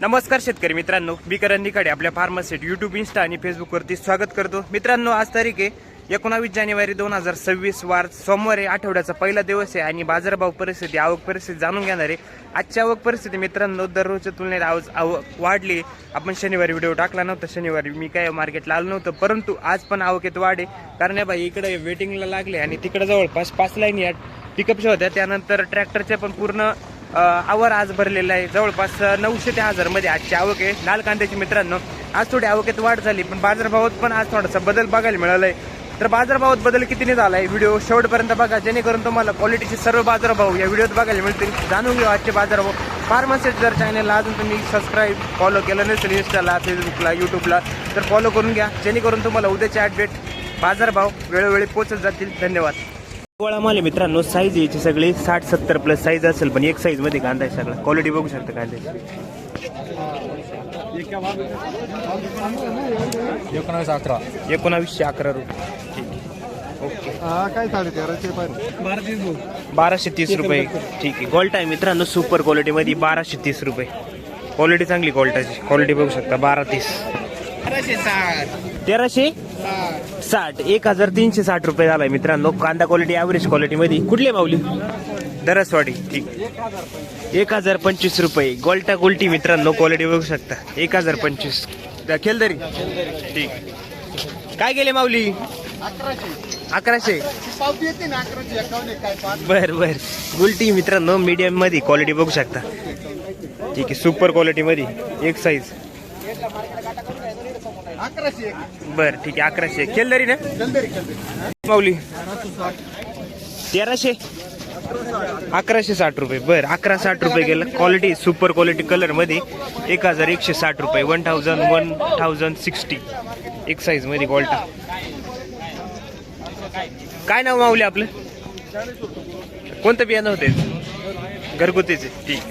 नमस्कार शेतकरी मित्रांनो मी करण निकडे आपल्या फार्मसेट युट्यूब इन्स्टा आणि फेसबुकवरती स्वागत करतो. मित्रांनो आज तारीख आहे एकोणावीस जानेवारी दोन हजार सव्वीस वार सोमवार आहे आठवड्याचा पहिला दिवस आहे आणि बाजारभाव परिस्थिती आवक परिस्थिती जाणून घेणार आहे. आजची आवक परिस्थिती मित्रांनो दररोजच्या तुलनेत आवक आवक वाढली. आपण शनिवारी व्हिडिओ टाकला नव्हता शनिवारी मी काय मार्केटला आलो नव्हतं परंतु आज पण आवकेत वाढ आहे. कारण बाई इकडे वेटिंगला लागले आणि तिकडे जवळपास पाच लाईन या पिकअपच्या होत्या त्यानंतर ट्रॅक्टरच्या पण पूर्ण आवर आज भरलेला आहे. जवळपास नऊशे ते हजारमध्ये आजची आवक आहे. लाल कांद्याची मित्रांनो आज थोडी आवकेत वाढ झाली पण बाजारभावात पण आज थोडासा बदल बघायला मिळालाय. तर बाजारभावात बदल कितीने झालाय? व्हिडिओ शेवटपर्यंत बघा जेणेकरून तुम्हाला क्वालिटीचे सर्व बाजारभाव या व्हिडिओत बघायला मिळतील. जाणून घेऊ आजचे बाजारभाव. फार्मसेट जर चॅनलला अजून तुम्ही सबस्क्राईब फॉलो केलं नसेल इंस्टाला फेसबुकला यूट्यूबला तर फॉलो करून घ्या. जेणेकरून तुम्हाला उद्याचे अपडेट बाजारभाव वेळोवेळी पोहोचत जातील. धन्यवाद. गोळा माल मित्रांनो साईज याची सगळी साठ सत्तर प्लस साईज असेल पण एक साईजमध्ये कांदा आहे सगळा. क्वालिटी बघू शकता कांद्याची. एकोणावीस अकरा. एकोणावीसशे अकरा रुपये. ठीक आहे. ओके. हा काय बाराशे तीस रुपये. ठीक आहे. गोल्ट आहे मित्रांनो सुपर क्वालिटी मध्ये बाराशे तीस रुपये. क्वालिटी चांगली गोल्टाची क्वालिटी बघू शकता बारा तीस. तेराशे साठ एक हजार तीनशे साठ रुपये झालाय मित्रांनो. कांदा क्वालिटी ॲव्हरेज क्वालिटी मध्ये. कुठली माऊली? दरसवाडी ठीक. एक हजार पंचवीस रुपये. गोल्टा गोल्टी मित्रांनो क्वालिटी बघू शकता. एक हजार पंचवीस. खेलदरी? तरी ठीक. काय गेले माऊली? अकराशे. बर बर. गुलटी मित्रांनो मीडियममध्ये क्वालिटी बघू शकता. ठीक आहे सुपर क्वालिटी मध्ये. एक साईज बर ठीक आहे अकराशे. केलदरी ना? माऊली. तेराशे? अकराशे साठ रुपये. बर अकरा साठ रुपये गेलं. क्वालिटी सुपर क्वालिटी कलरमध्ये एक हजार एकशे साठ रुपये. One thousand one thousand sixty एक साईजमध्ये काय नाव माऊली आपलं? कोणतं बियाणं होते? घरगुतीचे. ठीक.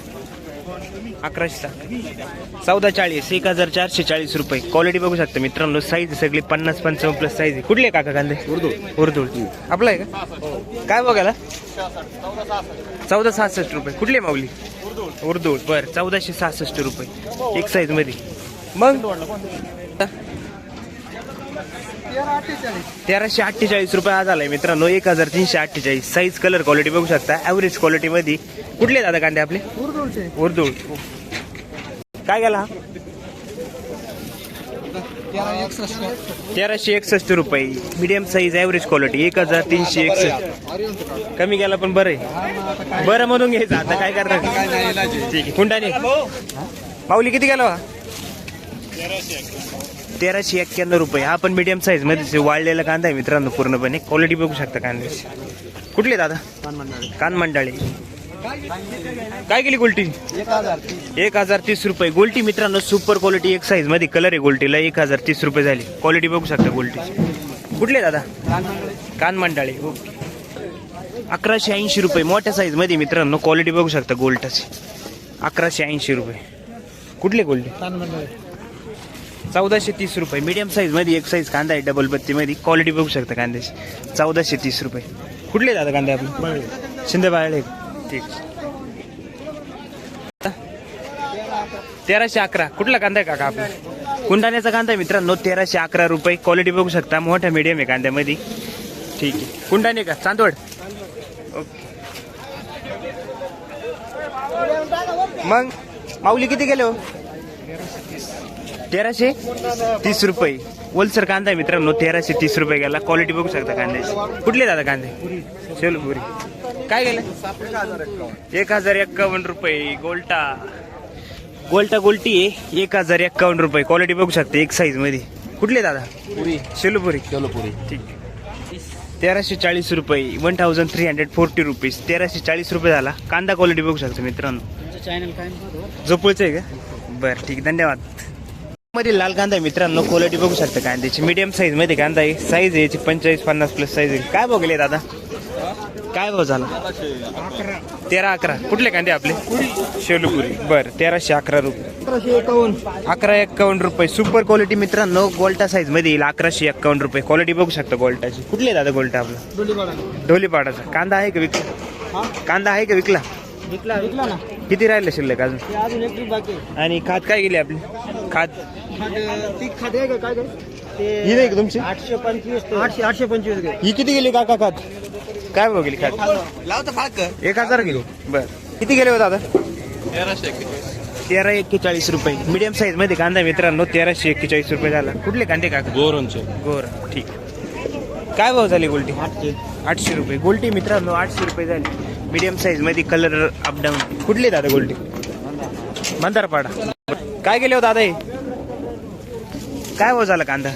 अकराशे साठ चौदा चाळीस एक हजार चारशे चाळीस रुपये. क्वालिटी बघू शकता मित्रांनो साईज सगळी पन्नास पंचावन्न प्लस साईज आहे कुठले काका कांदे? उर्दू. उर्दू. आपला आहे का? काय बघायला? चौदा सहासष्ट रुपये. कुठले माऊली? उर्दू. बर चौदाशे सहासष्ट रुपये. एक साईजमध्ये. मग? तेराशे अठ्ठेचाळीस रुपये आज आलाय मित्रांनो. एक हजार तीनशे अठ्ठेचाळीस. साईज कलर क्वालिटी बघू शकता. ॲव्हरेज क्वालिटी मध्ये. कुठले दादा कांदे आपले? उर्दू काय गेला? तेराशे एकसष्ट रुपये. मीडियम साईज ॲव्हरेज क्वालिटी एक हजार तीनशे एकसष्ट. कमी गेला पण बरं आहे. बरं म्हणून घ्यायचं. आता काय करणार ठीक आहे. कुंडाने. माऊली किती गेला? तेराशे एक्क्याण्णव रुपये. हा पण मीडियम साईजमध्ये वाळलेला कांदा आहे मित्रांनो पूर्णपणे. क्वालिटी बघू शकता कांद्याची. कुठले दादा? कान मंडाळे. काय केली गोल्टी? एक हजार तीस रुपये. गोल्टी मित्रांनो सुपर क्वालिटी एक साईजमध्ये कलर आहे गोल्टीला. एक हजार तीस रुपये झाली. क्वालिटी बघू शकता गोल्टी कुठले दादा? कान मंडाळे. ओके अकराशे ऐंशी रुपये. मोठ्या साईजमध्ये मित्रांनो क्वालिटी बघू शकता गोल्टाची. अकराशे ऐंशी रुपये. कुठले गोल्टी? चौदाशे तीस रुपये. मीडियम साईजमध्ये एक साईज कांदा आहे डबल बत्तीमध्ये क्वालिटी बघू शकता कांद्याची. चौदाशे तीस रुपये. कुठले दादा कांदे आपले? शिंदे बाळे ठीक. तेराशे अकरा. कुठला कांदा आहे काका आपला? कुंडाण्याचा कांदा आहे मित्रांनो तेराशे अकरा रुपये. क्वालिटी बघू शकता. मोठा मीडियम आहे कांद्यामध्ये. ठीक आहे. कुंडाणे का? चांदवड? ओके. मग माऊली किती गेले हो? तेराशे तीस रुपये. ओलसर कांदा आहे मित्रांनो तेराशे तीस रुपये गेला. क्वालिटी बघू शकता कांद्याची कुठले दादा कांदे? शेलपुरी काय गेलं? एक हजार एक्कावन्न रुपये. गोल्टा. गोल्टा गोल्टी आहे. एक हजार एक्कावन्न रुपये. क्वालिटी बघू शकता एक साईजमध्ये. कुठले दादा पुरी. शेलपुरी चलोपुरी ठीक. तेराशे चाळीस रुपये. One thousand three hundred forty rupees तेराशे चाळीस रुपये झाला. कांदा क्वालिटी बघू शकता मित्रांनो. चॅनल काय झोपूळचं आहे का? बरं ठीक. धन्यवाद. मध्ये लाल कांदा आहे मित्रांनो. क्वालिटी बघू शकता कांद्याची मीडियम साईजमध्ये कांदा आहे. साईज आहे याची पंचेचाळीस पन्नास प्लस साईज आहे. काय बघले दादा? काय भाव झाला? तेरा अकरा. कुठले कांदे आपले? शेलुपुरी. बरं तेराशे अकरा रुपये. अकरा एक्कावन्न रुपये. सुपर क्वालिटी मित्रांनो. गोल्टा साईजमध्ये येईल अकराशे एक्कावन्न रुपये. क्वालिटी बघू शकता गोल्टाची. कुठले दादा गोल्टा आपला? ढोलीपाडाचा कांदा आहे का विकला? कांदा आहे का विकला? विकला विकला ना. किती राहिलं शिल्लक अजून? ते अजून एक ट्रिप बाकी आहे. आणि खात काय गेली आपली? खात. खाद- ती खाते आहे का काय काय? ही नाही का तुमची? आठशे पंचवीस ते- आठशे आठशे पंचवीस घे. ही किती गेली काका खात? काय भाव गेली खात? लावतो फाक एक हजार गेली. बर. किती गेले हो दादा? तेरा एक्केचाळीस रुपये. मीडियम साईजमध्ये कांदा मित्रांनो तेराशे एक्केचाळीस रुपये झाला. कुठले कांदे काका? गोरणचे गोर ठीक. काय भाव झाली गोल्टी? आठशे. आठशे रुपये. गोल्टी मित्रांनो आठशे रुपये झाली. मीडियम साईजमध्ये कलर अपडाऊन कुठली दादा गोल्टी मंदारपाडा. काय गेले हो दादा हे? काय भाव झाला कांदा?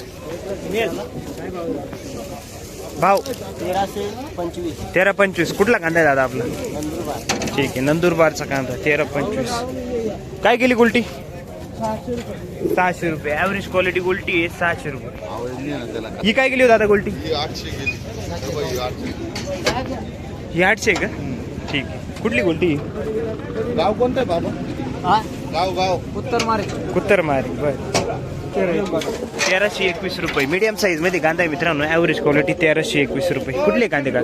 भाव? तेराशे पंचवीस तेरा पंचवीस. कुठला कांदा आहे दादा आपला? ठीक आहे नंदुरबारचा कांदा तेरा पंचवीस. काय केली गुलटी सहाशे रुपये. ॲव्हरेज क्वालिटी गुलटी आहे सहाशे रुपये. ही काय गेली हो दादा गुलटी ही आठशे आहे का? ठीक आहे. कुठली गुलटी गाव कोणतं आहे बाबा? गाव गाव. उत्तर मारे. कुत्तर मारी बर. तेराशे एकवीस रुपये. मीडियम साईजमध्ये कांदा आहे मित्रांनो. ॲव्हरेज क्वालिटी तेराशे एकवीस रुपये. कुठले कांदे का?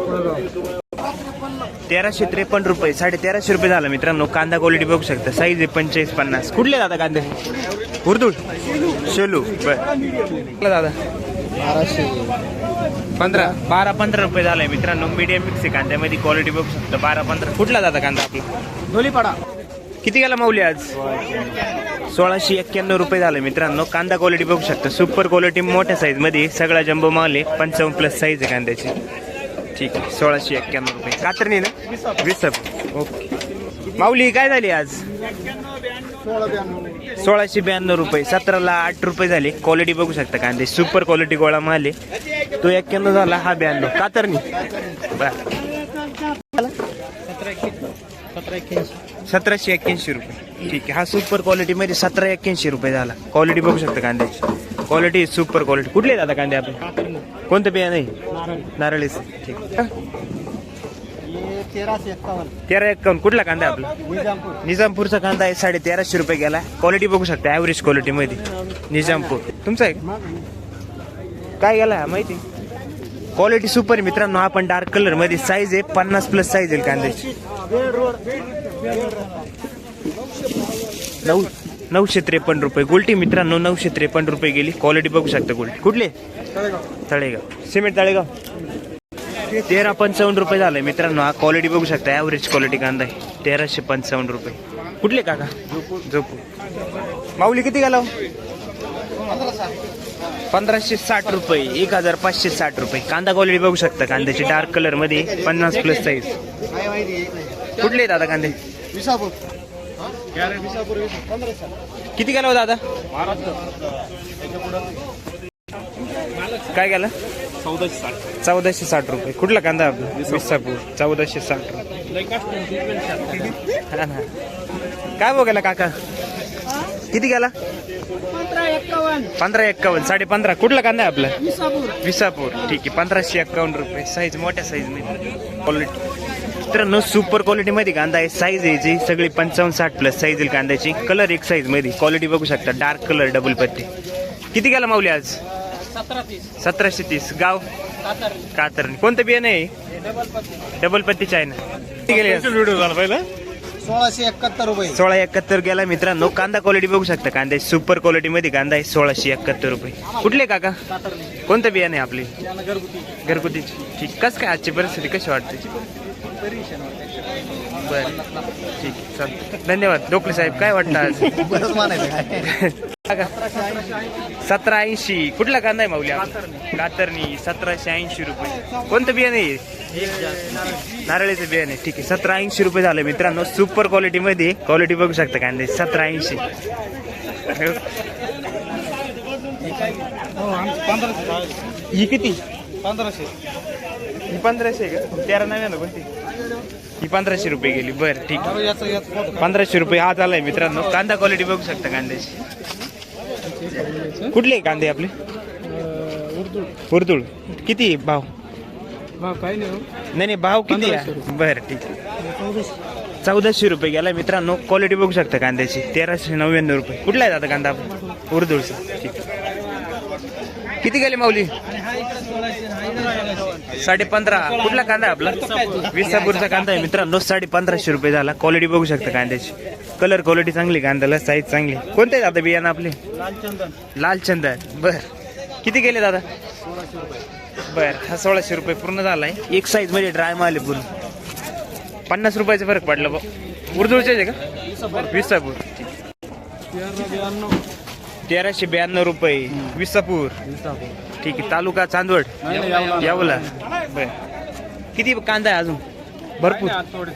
तेराशे त्रेपन्न रुपये. साडे तेराशे रुपये झाला मित्रांनो. कांदा क्वालिटी बघू शकता. साईज आहे पंचेचाळीस पन्नास. कुठले दादा कांदे? उर्दूळ शेलू. बर. कुठला दादा? बाराशे. पंधरा. बारा पंधरा रुपये झालाय मित्रांनो. मीडियम मिक्स आहे कांद्यामध्ये क्वालिटी बघू शकता. बारा पंधरा. कुठला दादा कांदा आपला? धोलीपाडा. किती गेला माऊली आज? सोळाशे एक्क्याण्णव रुपये झाले मित्रांनो. कांदा क्वालिटी बघू शकता. सुपर क्वालिटी मोठ्या साईजमध्ये. सगळा जम्बो माल आहे. पंचावन्न प्लस साईज आहे कांद्याची. ठीक आहे. सोळाशे एक्क्याण्णव रुपये. कातरणी ना? विसप. ओके. माऊली काय झाली आज? सोळा ब्याण्णव. सोळाशे ब्याण्णव रुपये सतराला आठ रुपये झाले. क्वालिटी बघू शकता कांदे सुपर क्वालिटी गोळा माल आहे. तो एक्क्याण्णव झाला हा ब्याण्णव. कातरणी. सतराशे एक्क्याऐंशी रुपये. ठीक आहे. हा सुपर क्वालिटी मध्ये सतरा एक्क्याऐंशी रुपये झाला. क्वालिटी बघू शकता कांद्याची क्वालिटी सुपर क्वालिटी कुठले आता कांदे आपले कोणतं बिया नाही नारळ. नारळीच. ठीक आहे. तेराशे एक्कावन्न तेरा एक्कावन्न कुठला कांदा आहे आपला? निजामपूर. निजामपूरचा कांदा आहे साडे तेराशे रुपये गेला. क्वालिटी बघू शकता ॲव्हरेज क्वालिटी मध्ये. निजामपूर. तुमचा आहे? काय गेला माहिती? क्वालिटी सुपर मित्रांनो आपण डार्क कलरमध्ये साईज आहे पन्नास प्लस साईज आहे कांद्याची. नऊ नऊशे त्रेपन्न रुपये. गोल्टी मित्रांनो नऊशे त्रेपन्न रुपये गेली. क्वालिटी बघू शकता गोल्टी कुठले? तळेगाव. सिमेंट तळेगाव. तेरा पंचावन्न रुपये झाले मित्रांनो. हा क्वालिटी बघू शकता ॲव्हरेज क्वालिटी कांदा आहे. तेराशे पंचावन्न रुपये. कुठले काका? झोपू माऊली किती घालाव? पंधराशे साठ रुपये एक हजार पाचशे साठ रुपये. कांदा क्वालिटी बघू शकता कांद्याची डार्क कलरमध्ये पन्नास प्लस साईज कुठले आहेत दादा कांदे? किती गेला हो दादा काय गेला चौदाशे साठ. चौदाशे साठ रुपये. कुठला कांदा आपला? विसापूर चौदाशे साठ रुपये. हा ना काय बघायला काका? किती गेला? पंधरा एक्कावन्न. पंधरा एक्कावन्न साडे पंधरा. कुठला कांदा आहे आपला? विसापूर विसापूर ठीक आहे पंधराशे एक्कावन्न रुपये. साईज मोठ्या साईजमध्ये. क्वालिटी मित्रांनो सुपर क्वालिटी मध्ये कांदा आहे. साईज यायची सगळी पंचावन्न साठ प्लस साईज येईल कांद्याची. कलर एक साईजमध्ये. क्वालिटी बघू शकता. डार्क कलर डबल पत्ती. किती गेला माऊली आज? सतरा तीस. सतराशे तीस. गाव? कातर कातर कोणतं बियाणं आहे? डबल पत्ती पत्तीचं आहे ना किती गेले? आज? व्हिडिओ झाला पहिला. सोळाशे एकाहत्तर रुपये. सोळा एकाहत्तर गेला मित्रांनो. कांदा क्वालिटी बघू शकता. कांदा सुपर क्वालिटी मध्ये कांदा आहे सोळाशे एकाहत्तर रुपये. कुठले काका? कोणतं बियाणं आहे आपली? घरगुती. घरगुतीची. ठीक. कसं काय आजची परिस्थिती कशी वाटते? बरं. ठीक आहे चालतं धन्यवाद. डोकले साहेब काय वाटतं आज? सतरा ऐंशी. कुठला कांदा आहे माऊली? कातरणी सतराशे ऐंशी रुपये. कोणतं बियाणे आहे? नारळीचं बियाणे ठीक आहे. सतरा ऐंशी रुपये झालं मित्रांनो. सुपर क्वालिटी मध्ये. क्वालिटी बघू शकता कांदे. सतरा ऐंशी. पंधराशे. ही किती? पंधराशे. ही पंधराशे का? तेरा नव्यानं कोणती? ही पंधराशे रुपये गेली. बरं ठीक आहे. पंधराशे रुपये हा झालाय मित्रांनो. कांदा क्वालिटी बघू शकता कांद्याची. कुठले आहे कांदे आपले? उर्दू. उर्दुळ किती आहे भाव? काही नाही नाही भाव किती आहे? बरं ठीक आहे. चौदाशे रुपये गेला मित्रांनो. क्वालिटी बघू शकता कांद्याची. तेराशे नव्याण्णव रुपये. कुठला आहे दादा कांदा उर्दूळचा उर्दुळचा ठीक आहे. किती गेले माऊली? साडे पंधरा कुठला कांदा आपला? विसापूरचा कांदा आहे मित्रांनो. साडे पंधराशे रुपये झाला. क्वालिटी बघू शकता कांद्याची. कलर क्वालिटी चांगली कांद्याला. साईज चांगली कोणते दादा बियाणं आपले? लाल चंदन. बर. किती गेले दादा? बर. हा सोळाशे रुपये पूर्ण झालाय. एक साईजमध्ये ड्राय माल पूर्ण. पन्नास रुपयाचा फरक पडला बघ उर्दूचे आहे का? विसापूर. तेराशे ब्याण्णव रुपये. विसापूर. ठीक आहे तालुका चांदवड. यावला. बर. किती कांदा आहे अजून? भरपूर.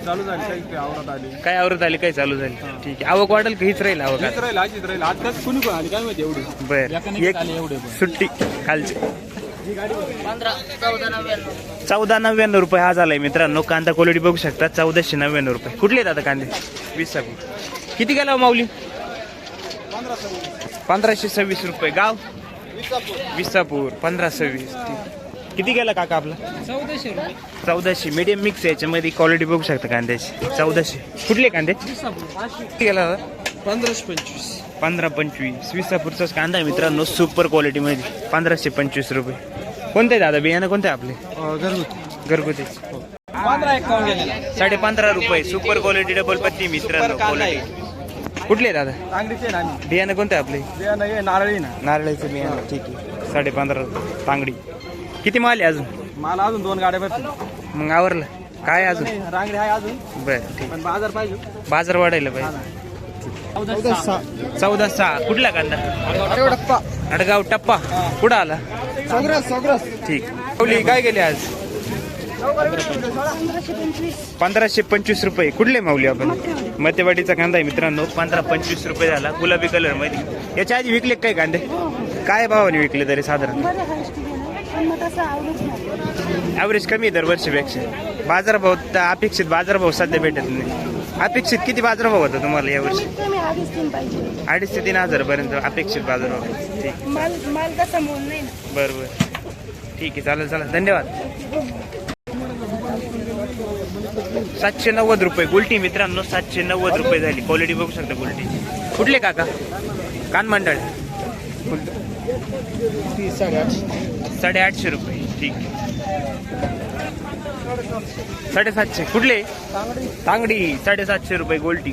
चालू झाली काही आवरात आली. काय आवरत आली काय चालू झाली? ठीक आहे. आवक वाढेल का? हीच राहील आवक? राहील आजीच राहील. कुणी पण आली काय माहिती एवढी. बर. एक आले एवढे पण. सुट्टी खालची. चौदा नव्याण्णव. रुपये हा झालाय मित्रांनो. कांदा क्वालिटी बघू शकता. चौदाशे नव्याण्णव रुपये. कुठले आहेत आता कांदे? वीस सगळे किती गेला हो माऊली? पंधराशे सव्वीस रुपये. गाव? विसापूर. पंधरा सव्वीस. किती गेला काका आपला? चौदाशे मीडियम मिक्स याच्यामध्ये क्वालिटी बघू शकता कांद्याची. चौदाशे. कुठले कांदे? किती गेला पंधराशे पंचवीस. पंधरा पंचवीस. विसापूरचाच कांदा आहे मित्रांनो सुपर क्वालिटी मध्ये. पंधराशे पंचवीस रुपये. कोणते दादा? बियाणं कोणते आपले? घरगुती. घरगुती. साडे पंधरा रुपये. सुपर क्वालिटी डबल पत्ती मित्रांनो क्वालिटी कुठले दादा तांगडीचे ना आम्ही. बियाणं कोणते आपले? बियाणं हे नारळी ना. नारळाचं बियाणं ठीक आहे. साडे पंधरा तांगडी. किती माल आहे अजून? मला अजून दोन गाड्या भरतील. मग आवरलं. काय अजून? रांगडे आहे अजून. बरं ठीक. पण बाजार पाहिजे. बाजार वाढायला पाहिजे. चौदा सहा. कुठला कांदा? अडगाव टप्पा. कुठं आला? सगळं सगळं ठीक. काय गेले आज? पंधराशे पंचवीस रुपये. कुठले माऊली आपण? मतेवाडीचा कांदा आहे मित्रांनो. पंधरा पंचवीस रुपये झाला. गुलाबी कलरमध्ये. याच्या आधी विकले काय कांदे? काय भावाने विकले तरी साधारण? ॲव्हरेज कमी आहे दरवर्षीपेक्षा. बाजारभाव तर अपेक्षित बाजारभाव सध्या भेटत नाही. अपेक्षित किती बाजारभाव होता तुम्हाला यावर्षी अडीच ते तीन हजार पर्यंत अपेक्षित बाजारभाव. ठीक. माल माल तसा मोल नाही ना. बरं बरं ठीक आहे चालेल चालेल. धन्यवाद. सातशे नव्वद रुपये. गुलटी मित्रांनो सातशे नव्वद रुपये झाली. क्वालिटी बघू शकता गुलटी. कुठले काका? कान मंडळ. साडेआठशे रुपये. ठीक साडेसातशे. कुठले? तांगडी. साडेसातशे रुपये गोल्टी.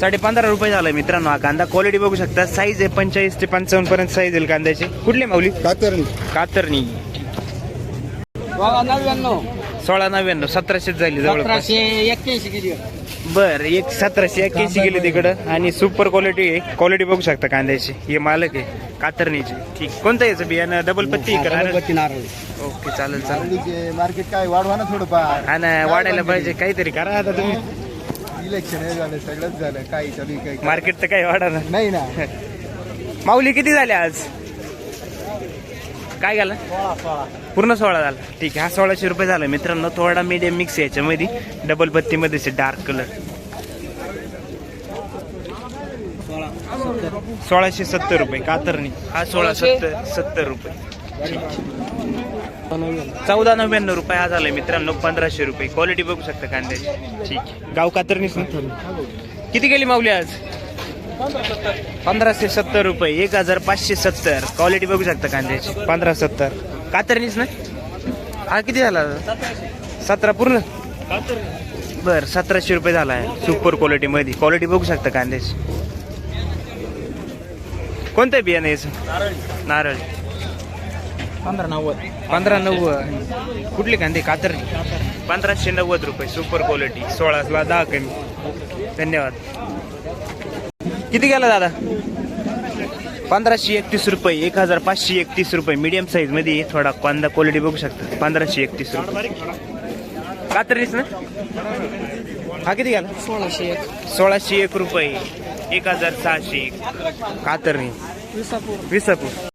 साडे पंधरा रुपये झालाय मित्रांनो हा कांदा. क्वालिटी बघू शकता. साईज आहे पंचेचाळीस ते पंचावन्न पर्यंत साईज येईल कांद्याची. कुठले माऊली? कातरणी. कातरणी. नव्याण्णव. सोळा नव्याण्णव सतराशेच झाली जवळपास. सतराशे एक्क्याऐंशी किती बर एक सतराशे एक्क्याऐंशी गेली तिकडं. आणि सुपर क्वालिटी आहे. क्वालिटी बघू शकता कांद्याची. हे मालक आहे कातरणीची. ठीक. कोणतं याचं बियाणं? डबल पत्ती नारळी? ओके चालेल चालेल. मार्केट काय वाढवा ना थोडंफार. हा ना वाढायला पाहिजे. काहीतरी करा आता तुम्ही. इलेक्शन हे झालं सगळंच झालं. काही चालू आहे, काही मार्केट तर काही वाढा नाही. ना. माऊली किती झाले आज? काय झालं? पूर्ण सोळा झाला. ठीक आहे हा सोळाशे रुपये झाला. मित्रांनो थोडा मीडियम मिक्स याच्यामध्ये. डबल पत्तीमध्ये डार्क कलर सोळाशे सत्तर रुपये कातरणी. हा सोळा सत्तर सत्तर रुपये. चौदा नव्याण्णव रुपये हा झालाय मित्रांनो पंधराशे रुपये. क्वालिटी बघू शकता कांद्याची. ठीक आहे. गाव कातरणीच ना? किती गेली माऊली आज? पंधराशे सत्तर रुपये एक हजार पाचशे सत्तर. क्वालिटी बघू शकता कांद्याची. पंधरा सत्तर. कातरणीच ना? हा किती झाला? सतरा पूर्ण? बर सतराशे रुपये झाला आहे. सुपर क्वालिटी मध्ये. क्वालिटी बघू शकता कांद्याची. कोणतं बियाणं याचं? नारळ. पंधरा नव्वद. पंधरा नव्वद. कुठले कांदे? कातरणी. पंधराशे नव्वद रुपये. सुपर क्वालिटी सोळाला दहा कमी. धन्यवाद. किती गेला दादा? पंधराशे एकतीस रुपये एक हजार पाचशे एकतीस रुपये. मीडियम साईजमध्ये. थोडा कांदा क्वालिटी बघू शकता. पंधराशे एकतीस रुपये. कातरणीच ना हा किती गेला? सोळाशे एक. सोळाशे एक रुपये. एक. हजार सहाशे एक कातरणी विसापूर. विसापूर.